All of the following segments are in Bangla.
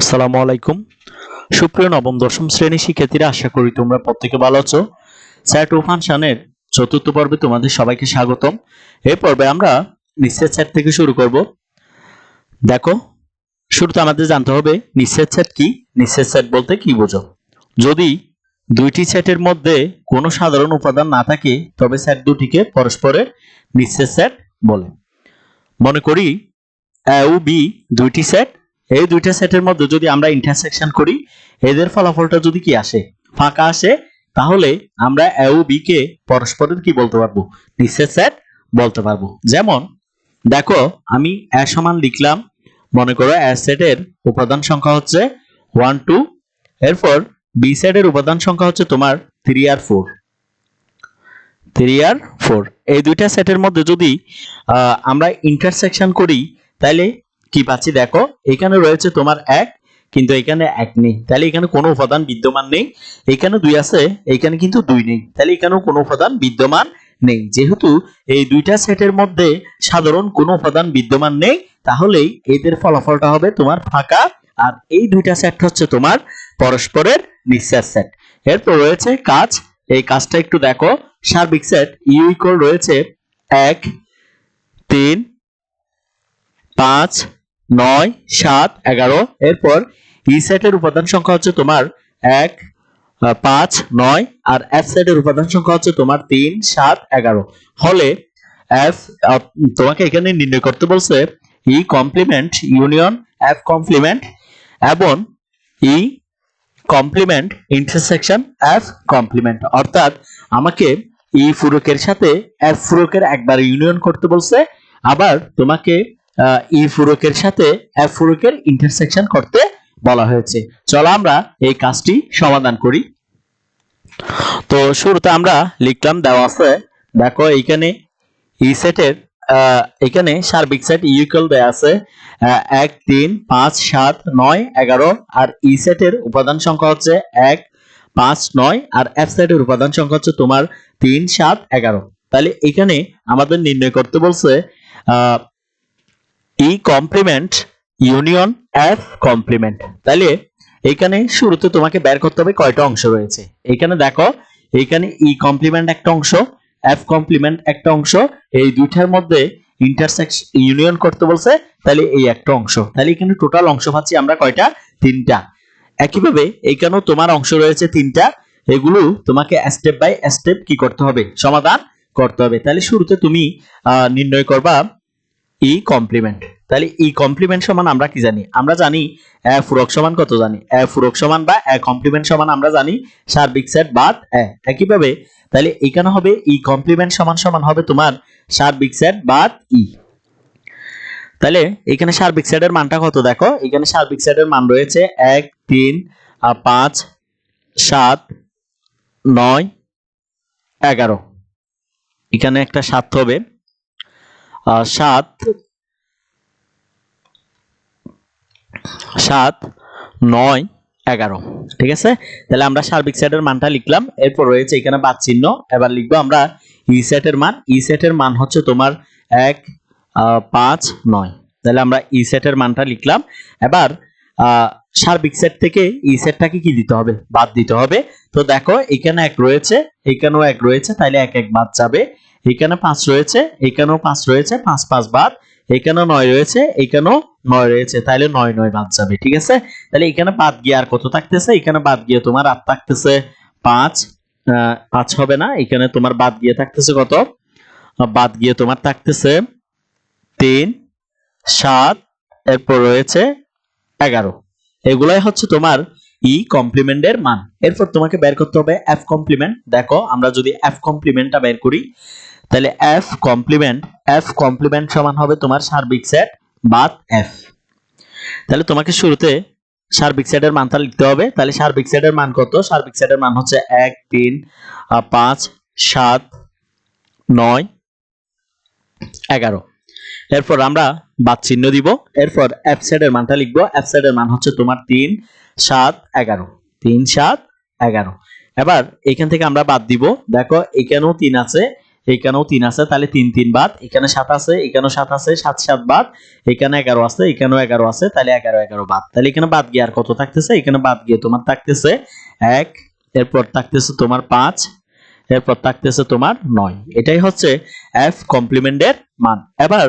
আসসালামু আলাইকুম। সুপ্রিয় নবম, দশম শ্রেণির শিক্ষার্থীরা, আশা করি তোমরা প্রত্যেকে ভালো আছো। স্যাট ও ফাংশনের চতুর্থ পর্বে তোমাদের সবাইকে স্বাগতম। এই পর্বে আমরা নিঃশ্বেদ সেট থেকে শুরু করব। দেখো, শুরুতে আমাদের জানতে হবে নিঃশ্বেদ সেট কি? নিঃশ্বেদ সেট বলতে কি বোঝো? যদি দুইটি সেটের মধ্যে কোনো সাধারণ উপাদান না থাকে, তবে সেট দুটিকে পরস্পরের নিঃশ্বেদ সেট বলে। মনে করি, এ ও বি দুইটি সেট এই দুইটা সেটের মধ্যে যদি আমরা ইন্টারসেকশন করি, এদের ফলাফলটা যদি কি আসে? ফাঁকা আসে, তাহলে আমরা এ ও বি কে পরস্পরের কি বলতে পারব? নিঃশ্বেদ সেট বলতে পারব। যেমন, দেখো, আমি এ সমান লিখলাম, মনে করো এ সেটের উপাদান সংখ্যা হচ্ছে ওয়ান টু এরপর বি সেটের উপাদান সংখ্যা হচ্ছে তোমার থ্রি আর ফোর থ্রি আর ফোর এই দুইটা সেটের মধ্যে যদি আমরা ইন্টারসেকশন করি তাহলে কি পাচ্ছি? দেখো, এখানে রয়েছে তোমার এক, কিন্তু এখানে এক নেই। তাহলে এখানে কোনো উপাদান বিদ্যমান নেই। এখানে দুই আছে, এখানে কিন্তু দুই নেই। তাহলে এখানেও কোনো উপাদান বিদ্যমান নেই। যেহেতু এই দুইটা সেটের মধ্যে সাধারণ কোনো উপাদান বিদ্যমান নেই, তাহলেই এদের ফলাফলটা হবে তোমার ফাঁকা। আর এই দুইটা সেট হচ্ছে তোমার পরস্পরের নিঃশ্বাস সেট এরপর রয়েছে কাজ। এই কাজটা একটু দেখো। সার্বিক সেট ইউ ইকুয়াল রয়েছে এক, তিন, পাঁচ নয়, সাত, এগারো। এরপর ই সেটের উপাদান সংখ্যা হচ্ছে তোমার এক পাঁচ, নয়, আর এফ সেটের উপাদান সংখ্যা হচ্ছে তোমার তিন, সাত, এগারো। হলে এফ তোমাকে এখানে নির্ণয় করতে বলছে E complement union F complement এবং E complement intersection F complement অর্থাৎ আমাকে ই ফুরকের সাথে এফ ফুরকের একবার ইউনিয়ন করতে বলছে। আবার তোমাকে ই ফুরকের সাথে এফ ফুরকের ইন্টারসেকশন করতে বলা হয়েছে। চলো আমরা এই কাজটি সমাধান করি। তো শুরুতে আমরা লিখলাম দেওয়া আছে, দেখো এইখানে ই সেটের এখানে সার্বিক সেট ইউকল দেয়া আছে এক, তিন, পাঁচ, সাত, নয়, এগারো, আর ই সেটের উপাদান সংখ্যা হচ্ছে এক, পাঁচ, নয়, আর এফ সেটের উপাদান সংখ্যা হচ্ছে তোমার তিন, সাত, এগারো। তাহলে এখানে আমাদের নির্ণয় করতে বলছে E complement union F complement তাহলে এখানে শুরুতে তোমাকে বের করতে হবে কয়টা অংশ রয়েছে। এখানে দেখো এখানে ই কমপ্লিমেন্ট একটা অংশ এফ কমপ্লিমেন্ট একটা অংশ, এই দুইটার মধ্যে ইন্টারসেকশন ইউনিয়ন করতে বলছে তাহলে এই একটা অংশ। তাহলে এখানে টোটাল অংশ পাচ্ছি আমরা কয়টা? তিনটা। একইভাবে এইখানেও তোমার অংশ রয়েছে তিনটা, এগুলো তোমাকে স্টেপ বাই স্টেপ কি করতে হবে? সমাধান করতে হবে। তাহলে শুরুতে তুমি নির্ণয় করবা ই কমপ্লিমেন্ট তাহলে ই কমপ্লিমেন্ট সমান আমরা কি জানি? আমরা জানি এ ফুরক সমান কত জানি? এ ফুরক সমান বা এ কমপ্লিমেন্ট সমান আমরা জানি সার্বিক সেট বাদ এ একইভাবে তাহলে এখানে হবে ই কমপ্লিমেন্ট সমান সমান হবে তোমার সার্বিক সেট বাদ ই তাহলে এখানে সার্বিক সেটের মানটা কত দেখো? এখানে সার্বিক সেটের মান রয়েছে এক, তিন পাঁচ, সাত, নয়, এগারো। এখানে একটা সাত হবে। সাত সাত, নয়, এগারো। ঠিক আছে? তাহলে আমরা সার্বিক সেটের মানটা লিখলাম। এরপর রয়েছে এখানে বাদ চিহ্ন। এবার লিখব আমরা ই সেটের মান। ই সেটের মান হচ্ছে তোমার এক পাঁচ, নয়। তাহলে আমরা ই সেটের মানটা লিখলাম। এবার সার্বিক সেট থেকে ই সেটটাকে কি দিতে হবে? বাদ দিতে হবে। তো দেখো, এখানে এক রয়েছে, এখানেও এক রয়েছে, তাইলে এক এক বাদ যাবে। এখানে পাঁচ রয়েছে, এখানেও পাঁচ রয়েছে, পাঁচ পাঁচ বাদ। এখানেও নয় রয়েছে, এখানেও নয় রয়েছে। তাহলে নয় নয় বাদ যাবে, ঠিক আছে? তাহলে এখানে বাদ গিয়ে আর কত থাকতেছে? এখানে বাদ গিয়ে তোমার আর থাকতেছে, পাঁচ পাঁচ হবে না। এখানে তোমার বাদ গিয়ে থাকতেছে কত? বাদ গিয়ে তোমার থাকতেছে তিন, সাত, এরপর রয়েছে এগারো। এগুলাই হচ্ছে তোমার ই কমপ্লিমেন্টের মান। এরপর তোমাকে বের করতে হবে এফ কমপ্লিমেন্ট দেখো, আমরা যদি এফ কমপ্লিমেন্টটা বের করি তাহলে এফ কমপ্লিমেন্ট এফ কমপ্লিমেন্ট সমান হবে তোমার সার্বিক সেট বাদ এফ তাহলে তোমাকে শুরুতে সার্বিক সেটের মানটা লিখতে হবে। তাহলে সার্বিক সেটের মান কত? সার্বিক সেটের মান হচ্ছে এক, তিন পাঁচ, সাত, নয়, এগারো। এরপর আমরা বাদ চিহ্ন দিব। এরপর এফ সেটের মানটা লিখব। এফ সেটের মান হচ্ছে তোমার তিন, সাত, এগারো। তিন, সাত, এগারো। এবার এখান থেকে আমরা বাদ দিব। দেখো এখানেও তিন আছে। এখানেও তিন আছে, তাহলে তিন তিন বাদ। এখানে সাত আছে, এখানেও সাত আছে, সাত সাত বাদ। এখানে এগারো আছে, এখানেও এগারো আছে, তাহলে এগারো এগারো বাদ। তাহলে এখানে বাদ গিয়ে আর কত থাকতেছে? এখানে বাদ গিয়ে তোমার থাকতেছে এক, এরপর থাকতেছে তোমার পাঁচ, এরপর থাকতেছে তোমার নয়। এটাই হচ্ছে এফ কমপ্লিমেন্টের মান। এবার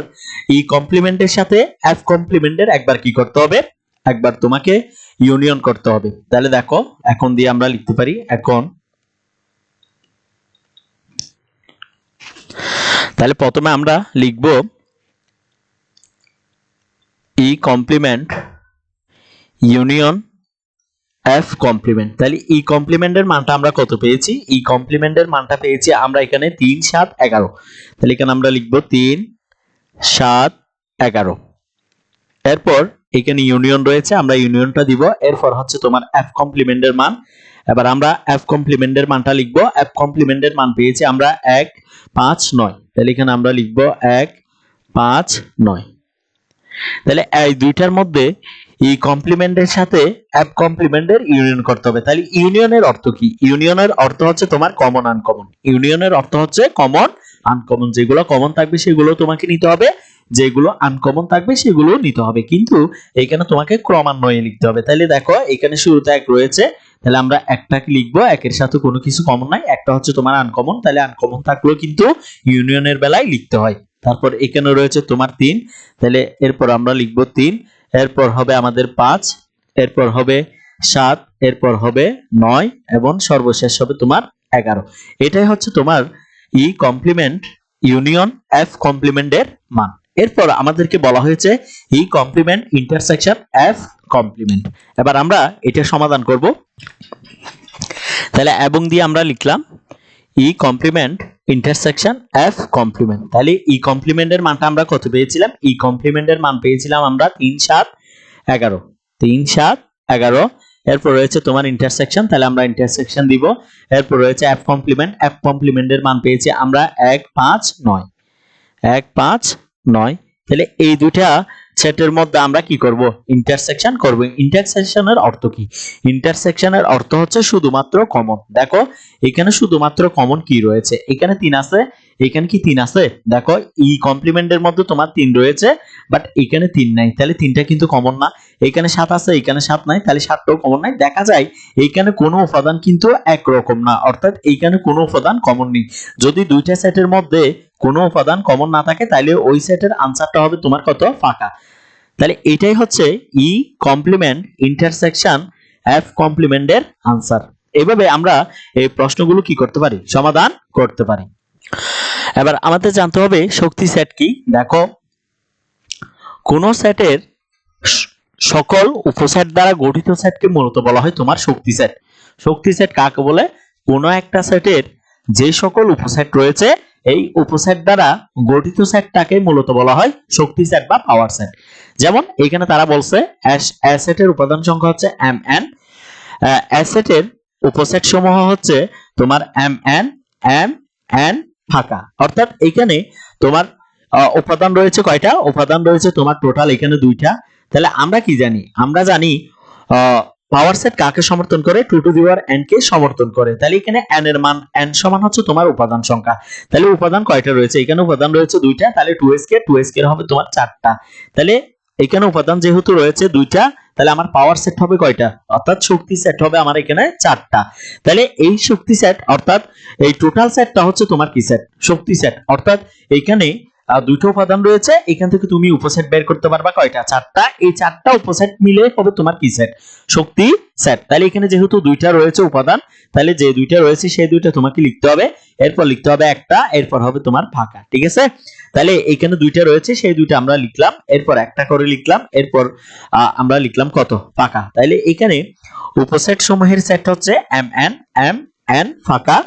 ই কমপ্লিমেন্টের সাথে এফ কমপ্লিমেন্টের একবার কি করতে হবে? একবার তোমাকে ইউনিয়ন করতে হবে। তাহলে দেখো, এখন দিয়ে আমরা লিখতে পারি, এখন তাহলে প্রথমে আমরা লিখব E complement union F complement তাহলে ই কমপ্লিমেন্টের মানটা আমরা কত পেয়েছি? ই কমপ্লিমেন্টের মানটা পেয়েছি আমরা এখানে তিন, সাত, এগারো। তাহলে এখানে আমরা লিখব তিন, সাত, এগারো। এরপর এখানে ইউনিয়ন রয়েছে, আমরা ইউনিয়নটা দিব। এরপর হচ্ছে তোমার এফ কমপ্লিমেন্টের মান। এবার আমরা এফ কমপ্লিমেন্টের মানটা লিখব। এফ কমপ্লিমেন্টের মান পেয়েছি আমরা এক, পাঁচ, নয়। তাহলে এখানে আমরা লিখব এক, পাঁচ, নয়। তাহলে এই দুইটার মধ্যে ই কমপ্লিমেন্টের সাথে অ্যাপ কমপ্লিমেন্টের ইউনিয়ন করতে হবে। তাহলে ইউনিয়নের অর্থ কি? ইউনিয়নের অর্থ হচ্ছে তোমার কমন আনকমন ইউনিয়নের অর্থ হচ্ছে কমন আনকমন যেগুলো কমন থাকবে সেগুলো তোমাকে নিতে হবে। যেগুলো আনকমন থাকবে সেগুলো নিতে হবে। কিন্তু এখানে তোমাকে ক্রমান্বয়ে লিখতে হবে। তাহলে দেখো, এখানে শুরুতে এক রয়েছে। তাহলে আমরা একটাকে লিখব, একের সাথে কোনো কিছু কমন নাই, একটা হচ্ছে তোমার আনকমন তাহলে আনকমন থাকলেও কিন্তু ইউনিয়নের বেলায় লিখতে হয়। তারপর এখানে রয়েছে তোমার তিন, তাহলে এরপর আমরা লিখব তিন, এরপর হবে আমাদের পাঁচ, এরপর হবে সাত, এরপর হবে নয়, এবং সর্বশেষ হবে তোমার এগারো। এটাই হচ্ছে তোমার ই কমপ্লিমেন্ট ইউনিয়ন এফ কমপ্লিমেন্টের মান। এরপর আমাদেরকে বলা হয়েছে E complement intersection F complement. এবার আমরা এটা সমাধান করব। তাহলে এবং দিয়ে আমরা লিখলাম E complement intersection F complement. তাহলে ই কমপ্লিমেন্টের মানটা আমরা কত পেয়েছিলাম? ই কমপ্লিমেন্টের মান পেয়েছিলাম আমরা তিন সাত এগারো। তিন সাত এগারো। এরপর রয়েছে তোমার ইন্টারসেকশন, তাহলে আমরা ইন্টারসেকশন দিব। এরপর রয়েছে এফ কমপ্লিমেন্ট, এফ কমপ্লিমেন্টের মান পেয়েছি আমরা এক পাঁচ নয়। এক পাঁচ নয়। তাহলে এই দুইটা সেটের মধ্যে আমরা কি করব? ইন্টারসেকশন করব। ইন্টারসেকশনের অর্থ কি? ইন্টারসেকশনের অর্থ হচ্ছে শুধুমাত্র কমন দেখো, এখানে শুধুমাত্র কমন কি রয়েছে? এখানে তিন আছে, এখানে কি তিন আছে? দেখো ই কমপ্লিমেন্টের মধ্যে তোমার তিন রয়েছে বাট এখানে তিন নাই। তাহলে তিনটা কিন্তু কমন না। এখানে সাত আছে, এখানে সাত নাই, তাহলে সাতটাও কমন নাই। দেখা যায় এইখানে কোনো উপাদান কিন্তু একরকম না। অর্থাৎ এইখানে কোনো উপাদান কমন নেই। যদি দুইটা সেটের মধ্যে কোনো উপাদান কমন না থাকে তাহলে ওই সেটের আনসারটা হবে তোমার কত? ফাঁকা। তাহলে এটাই হচ্ছে ই কমপ্লিমেন্ট ইন্টারসেকশন এফ কমপ্লিমেন্টের আনসার এভাবে আমরা এই প্রশ্নগুলো কি করতে পারি? সমাধান করতে পারি। এবার আমাদের জানতে হবে শক্তি সেট কি? দেখো, কোন সেটের সকল উপসেট দ্বারা গঠিত সেটকে মূলত বলা হয় তোমার শক্তি সেট শক্তি সেট কাকে বলে? কোন একটা সেটের যে সকল উপসেট রয়েছে এই উপসেট দ্বারা গঠিত সেটটাকে মূলত বলা হয় শক্তি সেট বা পাওয়ার সেট। যেমন এখানে তারা বলছে অ্যাসেটের উপাদান সংখ্যা হচ্ছে এম এন অ্যাসেটের উপসেট সমূহ হচ্ছে তোমার এম এন এম এন ফাঁকা। অর্থাৎ এখানে তোমার উপাদান রয়েছে কয়টা? উপাদান রয়েছে তোমার টোটাল এখানে দুইটা। তাহলে আমরা কি জানি? আমরা জানি পাওয়ার সেট কাকে সমর্থন করে? Two to the power n কে সমর্থন করে। তাহলে এখানে এন এর মান এন সমান হচ্ছে তোমার উপাদান সংখ্যা। তাহলে উপাদান কয়টা রয়েছে? এখানে উপাদান রয়েছে দুইটা, তাহলে টু এস কে টু এস কে হবে তোমার চারটা। তাহলে এখানে উপাদান যেহেতু রয়েছে দুইটা, তাহলে আমার পাওয়ার সেট হবে কয়টা? অর্থাৎ শক্তি সেট হবে আমার এখানে চারটা। তাহলে এই শক্তি সেট অর্থাৎ এই টোটাল সেটটা হচ্ছে তোমার কি সেট শক্তি সেট অর্থাৎ এখানে দুটো উপাদান রয়েছে। এখান থেকে তুমি উপসেট বের করতে পারবা কয়টা? চারটা। এই চারটা উপসেট মিলে হবে তোমার কি সেট শক্তি সেট তাহলে এখানে যেহেতু দুইটা রয়েছে উপাদান, তাহলে যে দুইটা রয়েছে, সেই দুইটা তোমাকে লিখতে হবে। এরপর লিখতে হবে একটা, এরপর হবে তোমার ফাঁকা, ঠিক আছে? তাহলে এখানে দুইটা রয়েছে, সেই দুইটা আমরা লিখলাম। এরপর একটা করে লিখলাম, এরপর আমরা লিখলাম কত? ফাঁকা। তাহলে এখানে উপসেট সমূহের সেট হচ্ছে এম এন এম এন ফাঁকা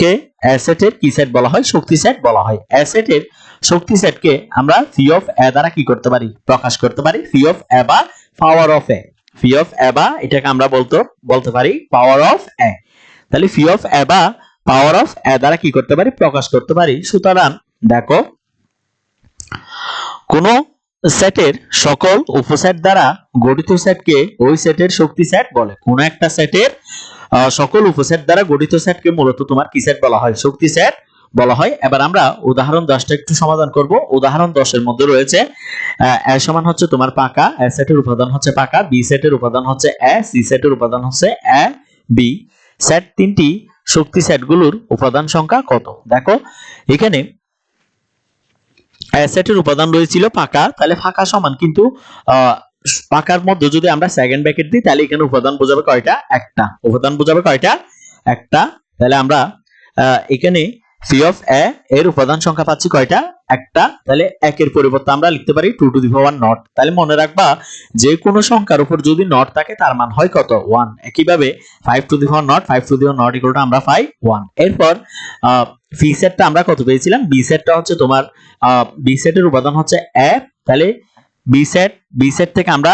কে? অ্যাসেটের কি সেট বলা হয়, শক্তি সেট বলা হয়। অ্যাসেটের শক্তি সেটকে আমরা ফি অফ এ দ্বারা কি করতে পারি? প্রকাশ করতে পারি। ফি অফ এ বা power of A fee of এ বা এটাকে আমরা বলতে বলতে পারি পাওয়ার অফ এ তাহলে ফি অফ এ বা পাওয়ার অফ এ দ্বারা কি করতে পারি? প্রকাশ করতে পারি। সুতরাং দেখো, কোন সেটের সকল উপসেট দ্বারা গঠিত সেটকে ওই সেটের শক্তি সেট বলে। কোন একটা সেটের সকল উপসেট দ্বারা গঠিত সেটকে মূলত তোমার কি সেট বলা হয়? শক্তি সেট বলা হয়। এবার আমরা উদাহরণ দশটা একটু সমাধান করব। উদাহরণ দশের মধ্যে রয়েছে এ সমান হচ্ছে তোমার পাকা, এ সেটের উপাদান হচ্ছে পাকা, বি সেটের উপাদান হচ্ছে এ, সি সেটের উপাদান হচ্ছে এ, বি। সেট তিনটি শক্তি সেটগুলোর উপাদান সংখ্যা কত? দেখো, এখানে সেটের উপাদান রয়েছিল পাকা, তাহলে ফাঁকা সমান, কিন্তু পাকার মধ্যে যদি আমরা সেকেন্ড ব্র্যাকেট দিই, তাহলে এখানে উপাদান বোঝাবে কয়টা? একটা। উপাদান বোঝাবে কয়টা? একটা। তাহলে আমরা এখানে ফি অফ এ এর উপাদান সংখ্যা পাচ্ছি কয়টা? একটা। তাহলে একের পরিবর্তে আমরা লিখতে পারি two to the power naught তাহলে মনে রাখবা, যে কোনো সংখ্যার উপর যদি নট থাকে, তার মান হয় কত? ওয়ান একইভাবে five to the power naught five to the power naught equal to আমরা পাই ওয়ান এরপর ফি সেটটা আমরা কত পেয়েছিলাম? বি সেটটা হচ্ছে তোমার বি সেটের উপাদান হচ্ছে এ তাহলে বি সেট বি সেট থেকে আমরা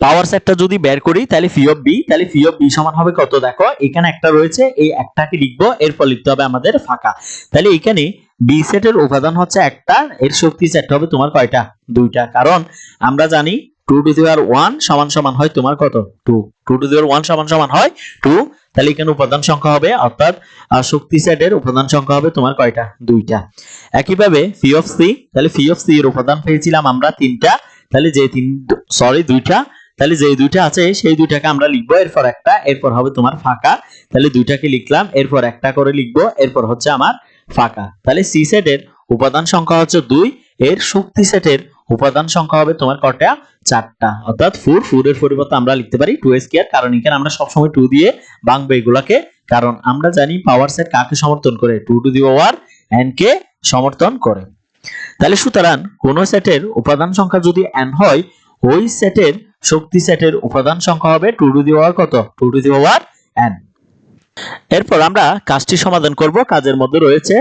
পাওয়ার সেটটা যদি বের করি, তাহলে ফি অফ বি তাহলে ফি অফ বি সমান হবে কত? দেখো, এখানে একটা রয়েছে, এই একটাকে লিখব, এরপর লিখতে হবে আমাদের ফাঁকা। তাহলে এখানে বি সেটের উপাদান হচ্ছে একটা, এর শক্তি সেট হবে তোমার কয়টা? দুইটা। কারণ আমরা জানি two to the power one সমান সমান হয় তোমার কত? Two to to the one সমান সমান হয় টু তাহলে এখানে উপাদান সংখ্যা হবে, অর্থাৎ শক্তি সেটের উপাদান সংখ্যা হবে তোমার কয়টা? দুইটা। একইভাবে ফি অফ সি তাহলে ফি অফ সি এর উপাদান পেয়েছিলাম আমরা তিনটা, তাহলে যে তিন সরি দুইটা, তাহলে যে দুইটা আছে সেই দুইটাকে আমরা লিখব, এরপর একটা, এরপর হবে তোমার ফাঁকা, তাহলে দুইটাকে লিখলাম, এরপর একটা করে লিখব, এরপর হচ্ছে আমার ফাঁকা। তাহলে সি সেটের উপাদান সংখ্যা হচ্ছে দুই, এর শক্তি সেটের উপাদান সংখ্যা হবে তোমার কটা? চারটা। অর্থাৎ ফোর এর পরিবর্তে আমরা লিখতে পারি টু স্কোয়ার কারণ এখানে আমরা সবসময় টু দিয়ে ভাঙবো এগুলাকে। কারণ আমরা জানি পাওয়ার সেট কাকে সমর্থন করে? Two to the power n কে সমর্থন করে। তাহলে সুতরাং কোন সেটের উপাদান সংখ্যা যদি এন হয়, ওই সেটের শক্তি সেটের উপাদান সংখ্যা হবে টু টু দি পাওয়ার কত? Two to the power n এরপর আমরা কাজটি সমাধান করব। কাজের মধ্যে রয়েছে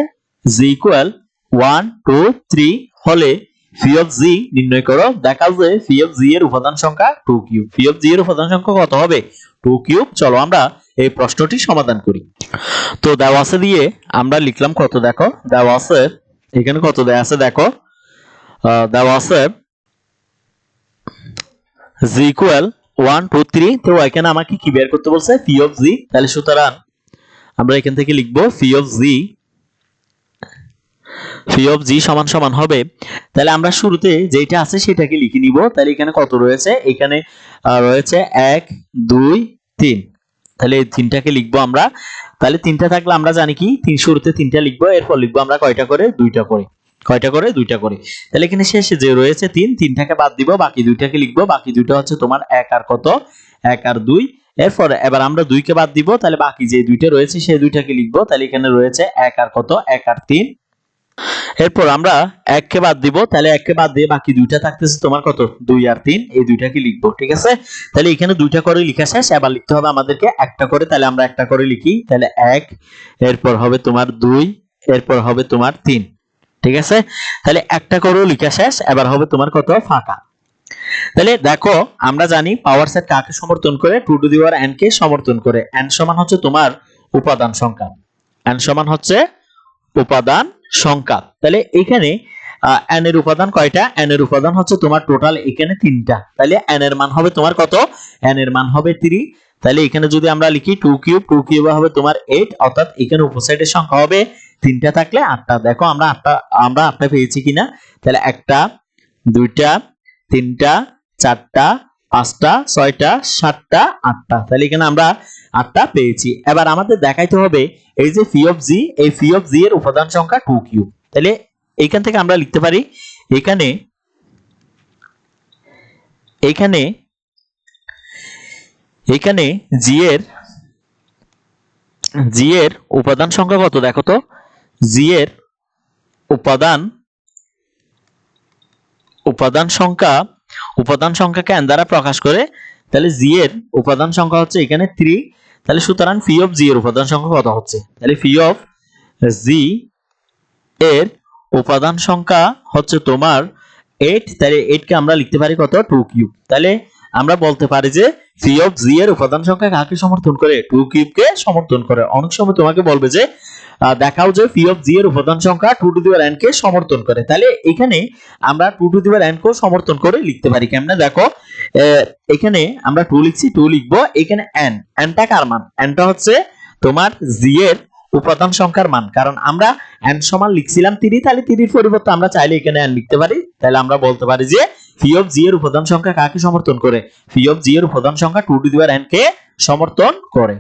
G equal one two three হলে ফি অফ নির্ণয় করো, দেখা যায় ফি অফ এর উপাদান সংখ্যা টু কিউব ফি অফ এর উপাদান সংখ্যা কত হবে? কিউব চলো আমরা এই প্রশ্নটি সমাধান করি। তো দেওয়া আছে দিয়ে আমরা লিখলাম কত দেখো? দেওয়া আছে, এখানে কত দেওয়া আছে দেখো? দেওয়া আছে G equal one two three তো এখানে আমাকে কি বের করতে বলছে? ফি অফ তাহলে সুতরাং আমরা এখান থেকে লিখব ফি of G phi of G সমান সমান হবে। তাহলে আমরা শুরুতে যেটা আছে সেটাকে লিখে নিব। তাহলে এখানে কত রয়েছে? এখানে রয়েছে এক, দুই, তিন। তাহলে এই তিনটাকে লিখব আমরা। তাহলে তিনটা থাকলে আমরা জানি কি? তিন, শুরুতে তিনটা লিখব, এরপর লিখব আমরা কয়টা করে? দুইটা করে। কয়টা করে? দুইটা করে। তাহলে এখানে শেষে যে রয়েছে তিন, তিনটাকে বাদ দিব, বাকি দুইটাকে লিখব। বাকি দুইটা হচ্ছে তোমার এক আর কত? এক আর দুই। এরপর, এবার আমরা দুইকে বাদ দিব। তাহলে বাকি যে দুইটা রয়েছে, সেই দুইটাকে লিখব। তাহলে এখানে রয়েছে এক আর কত? এক আর তিন। এরপর আমরা এককে বাদ দিব, তাহলে এককে বাদ দিয়ে বাকি দুইটা থাকতেছে তোমার কত? দুই আর তিন, এই দুইটাকে লিখব, ঠিক আছে? তাহলে এখানে দুইটা করে লেখা শেষ, এবার লিখতে হবে আমাদেরকে একটা করে, তাহলে আমরা একটা করে লিখি, তাহলে এক, এরপর হবে তোমার দুই, এরপর হবে তোমার তিন, ঠিক আছে? তাহলে একটা করেও লিখা শেষ, এবার হবে তোমার কত? ফাঁকা। তাহলে দেখো, আমরা জানি পাওয়ার সেট কাকে সমর্থন করে? Two to the power n কে সমর্থন করে। এন সমান হচ্ছে তোমার উপাদান সংখ্যা। এন সমান হচ্ছে উপাদান সংখ্যা। তাহলে এখানে এন এর উপাদান কয়টা? এন এর উপাদান হচ্ছে তোমার টোটাল এখানে তিনটা। তাহলে এন এর মান হবে তোমার কত? এন এর মান হবে 3 তাহলে এখানে যদি আমরা লিখি 2 কিউব 2 কিউব হবে তোমার 8 অর্থাৎ এখানে উপসাইডের সংখ্যা হবে তিনটা থাকলে আটটা। দেখো আমরা আটটা আমরা আটটা পেয়েছি কিনা? তাহলে একটা, দুইটা, তিনটা, চারটা, পাঁচটা, ছয়টা, সাতটা, আটটা। তাহলে এখানে আমরা আটটা পেয়েছি। এবার আমাদের দেখাইতে হবে এই যে ফি অফ জি এই ফি অফ জি এর উপাদান সংখ্যা টু কিউব তাহলে এইখান থেকে আমরা লিখতে পারি, এখানে এখানে এখানে জি এর জি এর উপাদান সংখ্যা কত দেখো তো? জি এর উপাদান উপাদান সংখ্যা, উপাদান সংখ্যাকে n দ্বারা প্রকাশ করে তাহলে জি এর উপাদান সংখ্যা হচ্ছে এখানে 3 তাহলে সুতরাং ফি অফ জি এর উপাদান সংখ্যা কত হচ্ছে? তাহলে ফি অফ জি এর উপাদান সংখ্যা হচ্ছে তোমার এইট তাহলে 8 কে আমরা লিখতে পারি কত? টু কিউব তাহলে আমরা বলতে পারি যে ফি অফ জি এর উপাদান সংখ্যা কাকে সমর্থন করে? টু কিউব কে সমর্থন করে। অনেক সময় তোমাকে বলবে যে দেখাও যে ফি অফ জি এর উপাদান সংখ্যা 2 টু দি পাওয়ার n কে সমর্থন করে। তাহলে এখানে আমরা 2 টু দি পাওয়ার n কেও সমর্থন করে লিখতে পারি। কেমনে? দেখো এখানে আমরা 2 লিখছি 2 লিখব। এখানে n n টা কার মান? n টা হচ্ছে তোমার জি এর উপাদান সংখ্যার মান। কারণ আমরা এন সমান লিখছিলাম তিরি তাহলে 3 এর পরিবর্তে আমরা চাইলে এখানে এন লিখতে পারি। তাহলে আমরা বলতে পারি যে পি অফ জি এর উপাদান সংখ্যা কাকে সমর্থন করে? পি অফ জি এর উপাদান সংখ্যা two to the power n কে সমর্থন করে।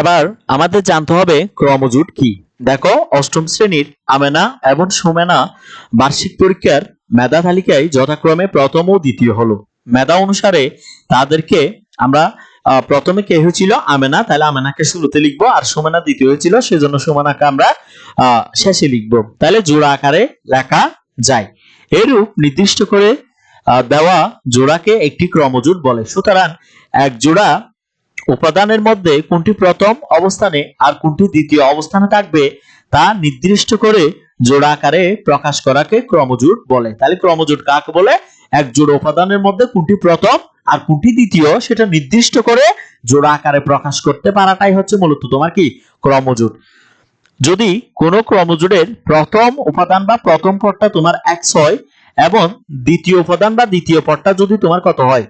এবার আমাদের জানতে হবে ক্রমজোট কি। দেখো, অষ্টম শ্রেণির আমেনা এবং সুমেনা বার্ষিক পরীক্ষার মেধা তালিকায় যথাক্রমে প্রথম ও দ্বিতীয় হলো। মেধা অনুসারে তাদেরকে আমরা প্রথমে কে হয়েছিল? আমেনা। তাহলে আমেনাকে শুরুতে লিখব আর সুমেনা দ্বিতীয় হয়েছিল, সেজন্য সুমেনাকে আমরা শেষে লিখব। তাহলে জোড়া আকারে লেখা যায়। এরূপ নির্দিষ্ট করে দেওয়া জোড়াকে একটি ক্রমজোট বলে। সুতরাং এক জোড়া উপাদানের মধ্যে কোনটি প্রথম অবস্থানে আর কোনটি দ্বিতীয় অবস্থানে থাকবে, তা নির্দিষ্ট করে জোড়া আকারে প্রকাশ করাকে ক্রমজোট বলে। তাহলে ক্রমজোট কাকে বলে? এক জোড়া উপাদানের মধ্যে কোনটি প্রথম আর কোনটি দ্বিতীয়, সেটা নির্দিষ্ট করে জোড়া আকারে প্রকাশ করতে পারাটাই হচ্ছে মূলত তোমার কি? ক্রমজোট যদি কোনো ক্রমজোটের প্রথম উপাদান বা প্রথম পদটা তোমার এক্স হয় এবং দ্বিতীয় উপাদান বা দ্বিতীয় পদটা যদি তোমার কত হয়?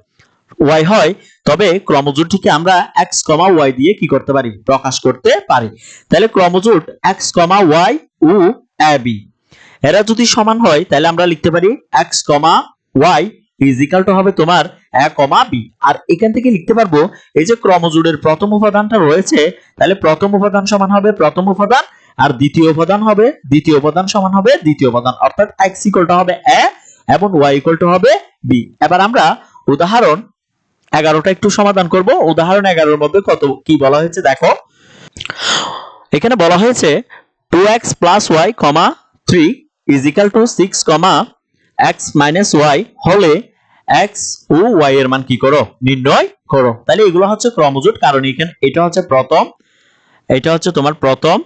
ওয়াই হয়, তবে ক্রমজোটটিকে আমরা এক্স কমা দিয়ে কি করতে পারি? প্রকাশ করতে পারি। তাহলে ক্রমজোট এক্স কমা ও বি এরা যদি সমান হয়, তাহলে আমরা লিখতে পারি এক্স কমা ওয়াই টু হবে তোমার এ কমা আর এখান থেকে লিখতে পারব, এই যে ক্রমজোড়ের প্রথম উপাদানটা রয়েছে, তাহলে প্রথম উপাদান সমান হবে প্রথম উপাদান, আর দ্বিতীয় উপাদান হবে, দ্বিতীয় উপাদান সমান হবে দ্বিতীয় উপাদান। অর্থাৎ এক্স ইকুয়াল টু হবে এ এবং ওয়াই ইকুয়াল টু হবে বি এবার আমরা উদাহরণ এগারোটা একটু সমাধান করব। উদাহরণ এগারোর মধ্যে কত, কি বলা হয়েছে? দেখো। এখানে বলা হয়েছে two x plus y comma three is equal to six comma x minus y হলে এক্স ও ওয়াই এর মান কি করো? নির্ণয় করো। তাহলে এগুলো হচ্ছে ক্রমজোট, কারণ এখানে এটা হচ্ছে প্রথম, এটা হচ্ছে তোমার প্রথম,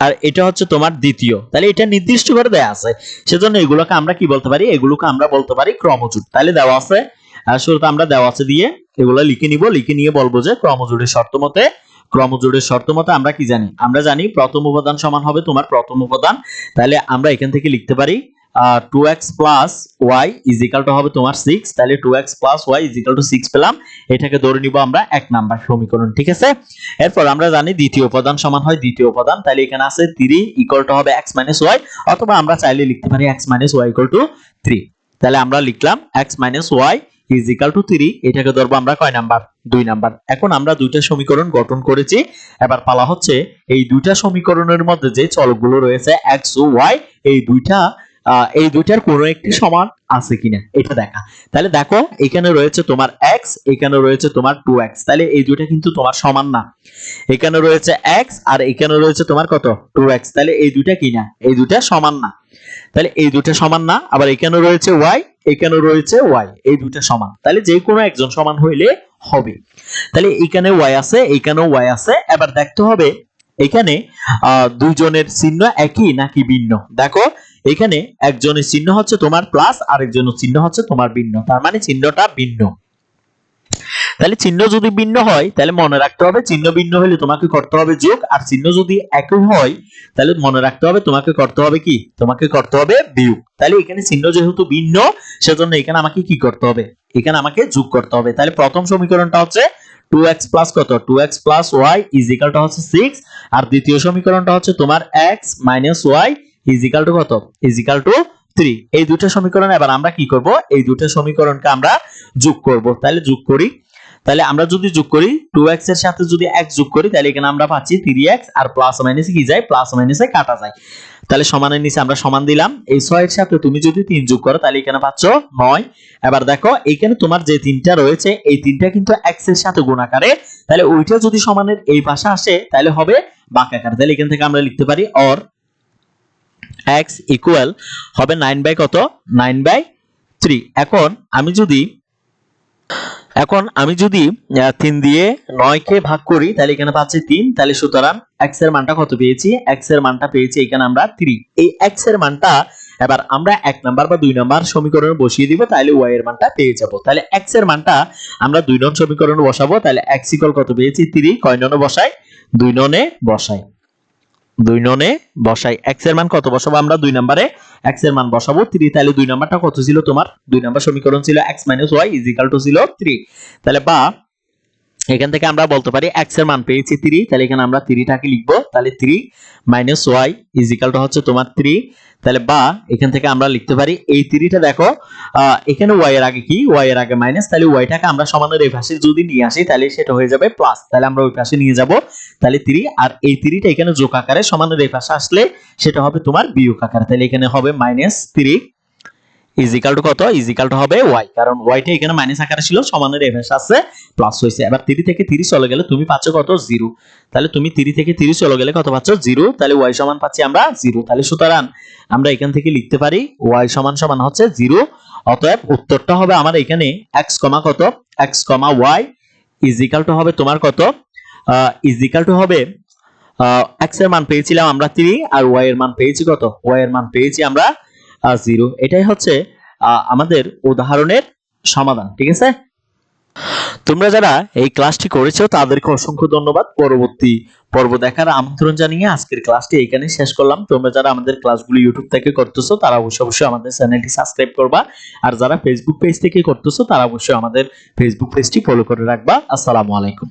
আর এটা হচ্ছে তোমার দ্বিতীয়। তাহলে এটা নির্দিষ্ট করে দেয়া আছে। সেজন্য এগুলোকে আমরা কি বলতে পারি? এগুলোকে আমরা বলতে পারি ক্রমজোট। তাহলে দেওয়া আছে শুরুতে আমরা দেওয়া আছে দিয়ে এগুলো লিখে নিব, লিখে নিয়ে বলব যে ক্রমজোড়ের শর্ত মতে ক্রমজোড়ের শর্ত মতে আমরা কি জানি? আমরা জানি প্রথম উপাদান সমান হবে তোমার প্রথম উপাদান। তাহলে আমরা এখান থেকে লিখতে পারি two x plus y is equal to হবে তোমার সিক্স তাহলে two x plus y is equal to six পেলাম। এটাকে ধরে নিব আমরা এক নাম্বার সমীকরণ, ঠিক আছে? এরপর আমরা জানি দ্বিতীয় উপাদান সমান হয় দ্বিতীয় উপাদান, তাহলে এখানে আছে থ্রি ইকুয়াল টু হবে এক্স মাইনাস ওয়াই অথবা আমরা চাইলে লিখতে পারি x minus y equal to three তাহলে আমরা লিখলাম x minus y is to three এটাকে ধরবো আমরা কয় নাম্বার? দুই নাম্বার। এখন আমরা দুইটা সমীকরণ গঠন করেছি। এবার পালা হচ্ছে এই দুইটা সমীকরণের মধ্যে যে চলকগুলো রয়েছে এক্স ও ওয়াই এই দুইটা এই দুইটার কোনো একটি সমান আছে কিনা? এটা দেখা। তাহলে দেখো, এখানে রয়েছে তোমার এক্স এখানে রয়েছে তোমার টু এক্স তাহলে এই দুইটা কিন্তু তোমার সমান না। এখানে রয়েছে এক্স আর এখানে রয়েছে তোমার কত? টু এক্স তাহলে এই দুইটা কি না এই দুইটা সমান না। তাহলে এই দুইটা সমান না। আবার এখানে রয়েছে ওয়াই এখানে রয়েছে? ওয়াই এই দুইটা সমান। তাহলে যে কোনো একজন সমান হইলে হবে। তাহলে এখানে ওয়াই আছে এখানেও ওয়াই আছে। এবার দেখতে হবে এখানে আহ, দুইজনের চিহ্ন একই নাকি ভিন্ন? দেখো এখানে একজনের চিহ্ন হচ্ছে তোমার প্লাস আরেকজনের চিহ্ন হচ্ছে তোমার ভিন্ন। তার মানে চিহ্নটা ভিন্ন। তাহলে চিহ্ন যদি ভিন্ন হয়, তাহলে মনে রাখতে হবে চিহ্ন ভিন্ন হলে তোমাকে করতে হবে যোগ, আর চিহ্ন যদি একই হয়, তাহলে মনে রাখতে হবে তোমাকে করতে হবে কি? তোমাকে করতে হবে বিয়োগ। তাহলে এখানে চিহ্ন যেহেতু ভিন্ন, সেজন্য এখানে আমাকে কি করতে হবে? এখানে আমাকে যোগ করতে হবে। তাহলে প্রথম সমীকরণটা হচ্ছে টু এক্স প্লাস কত? Two x plus y is ইকালটা হচ্ছে সিক্স আর দ্বিতীয় সমীকরণটা হচ্ছে তোমার x minus y is equal to কত? ইজ ইকাল টু থ্রি এই দুটো সমীকরণ, এবার আমরা কি করব? এই দুটো সমীকরণকে আমরা যোগ করব। তাহলে যোগ করি। তাহলে আমরা যদি যোগ করি টু এর সাথে যদি এক যোগ করি, তাহলে এখানে আমরা পাচ্ছি থ্রি আর প্লাস মাইনাসে কি যায়? প্লাস মাইনাসে কাটা যায়। তাহলে সমানের নিচে আমরা সমান দিলাম। এই ছয়ের সাথে তুমি যদি তিন যোগ করো, তাহলে এখানে পাচ্ছ নয়। এবার দেখো, এখানে তোমার যে তিনটা রয়েছে, এই তিনটা কিন্তু এক্সের সাথে গুণাকারে তাহলে ওইটা যদি সমানের এই পাশে আসে, তাহলে হবে বাঁকাকার তাহলে এখান থেকে আমরা লিখতে পারি অর এক্স ইকুয়াল হবে নাইন বাই কত? নাইন বাই থ্রি এখন আমি যদি, এখন আমি যদি তিন দিয়ে নয় কে ভাগ করি, তাহলে এখানে পাচ্ছি তিন। তাহলে সুতরাং এক্সের মানটা কত পেয়েছি? এক্সের মানটা পেয়েছি এখানে আমরা থ্রি এই এক্সের মানটা এবার আমরা এক নাম্বার বা দুই নাম্বার সমীকরণে বসিয়ে দিব, তাহলে ওয়াই এর মানটা পেয়ে যাব। তাহলে এক্সের মানটা আমরা দুই নং সমীকরণে বসাবো, তাহলে এক্স কত পেয়েছি? থ্রি কয় ননে বসাই? দুই ননে বসাই। দুই ননে বসাই এক্সের মান কত বসাবো আমরা? দুই নম্বরে এক্সের মান বসাবো। থ্রি তাহলে দুই নাম্বারটা কত ছিল তোমার? দুই নাম্বার সমীকরণ ছিল x minus y is equal to ছিল থ্রি তাহলে বা এখান থেকে আমরা বলতে পারি x এর মান পেয়েছি 3 তাহলে এখানে আমরা 3 টাকে লিখব। তাহলে 3 minus y is equal to হচ্ছে তোমার 3 তাহলে বা এখান থেকে আমরা লিখতে পারি এই 3 টা দেখো এখানে y এর আগে কি? y এর আগে মাইনাস তাহলে y টাকে আমরা সমানের এই পাশে যদি নিয়ে আসি, তাহলে সেটা হয়ে যাবে প্লাস তাহলে আমরা ওই পাশে নিয়ে যাব। তাহলে 3 আর এই 3 টা এখানে যোগ আকারে সমানের এই পাশে আসলে সেটা হবে তোমার বিয়োগ আকারে। তাহলে এখানে হবে মাইনাস 3 ইজ ইকাল টু কত? ইজ ইকাল টু হবে ওয়াই কারণ y টা এখানে মাইনাস আকারে ছিল, সমানের এই আছে প্লাস হয়েছে। এবার 3 থেকে 30 চলে গেলে তুমি পাচ্ছ কত? 0 তাহলে তুমি 3 থেকে 30 চলে গেলে কত পাচ্ছ? 0 তাহলে ওয়াই সমান পাচ্ছি আমরা 0 তাহলে সুতরাং আমরা এখান থেকে লিখতে পারি ওয়াই সমান সমান হচ্ছে 0 অতএব উত্তরটা হবে আমার এখানে x কমা কত? X comma y is equal to হবে তোমার কত? ইজ ইকাল টু হবে x এর মান পেয়েছিলাম আমরা 3 আর y এর মান পেয়েছি কত? Y এর মান পেয়েছি আমরা 0 এটাই হচ্ছে আমাদের উদাহরণের সমাধান, ঠিক আছে? তোমরা যারা এই ক্লাসটি করেছ, তাদেরকে অসংখ্য ধন্যবাদ। পরবর্তী পর্ব দেখার আমন্ত্রণ জানিয়ে আজকের ক্লাসটি এখানে শেষ করলাম। তোমরা যারা আমাদের ক্লাসগুলো ইউটিউব থেকে করতেছো, তারা অবশ্যই অবশ্যই আমাদের চ্যানেলটি সাবস্ক্রাইব করবা। আর যারা ফেসবুক পেজ থেকে করতেছো, তারা অবশ্যই আমাদের ফেসবুক পেজটি ফলো করে রাখবা। আসসালামু আলাইকুম।